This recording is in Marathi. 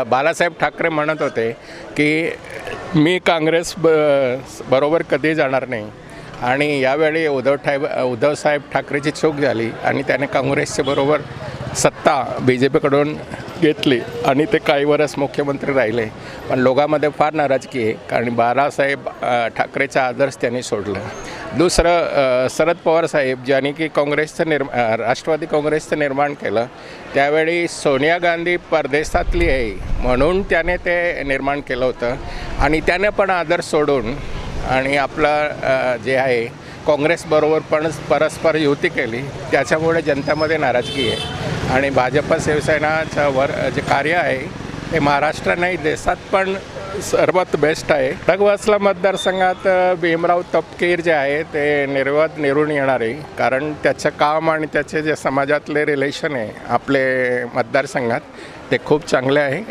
बालासाहेब ठाकरे म्हणत होते की मी काँग्रेस ब बरोबर कधी जाणार नाही. आणि यावेळी उद्धव ठाब उद्धवसाहेब ठाकरेची चूक झाली आणि त्याने काँग्रेसच्या बरोबर सत्ता बी जे पीकडून घेतली आणि ते काही वरस मुख्यमंत्री राहिले. पण लोकांमध्ये फार नाराजगी आहे. कारण बाळासाहेब ठाकरेचा आदर्श त्यांनी सोडला. दुसरं शरद पवार साहेब ज्यांनी की काँग्रेसचं निर्म राष्ट्रवादी काँग्रेसचं निर्माण केलं त्यावेळी सोनिया गांधी परदेशातली आहे म्हणून त्याने ते निर्माण केलं होतं. आणि त्याने पण आदर सोडून आणि आपलं जे आहे काँग्रेसबरोबर पण परस्पर युती केली त्याच्यामुळे जनतेमध्ये नाराजगी आहे. आणि भाजप शिवसेनाचं वर जे कार्य आहे ते महाराष्ट्र नाही देशात पण सर्वात बेस्ट आहे. डगवासला मतदारसंघात भीमराव तपकीर जे आहे ते निर्वाद निरून येणार. आहे कारण त्याचं काम आणि त्याचे जे समाजातले रिलेशन आहे आपले मतदारसंघात ते खूप चांगले आहे.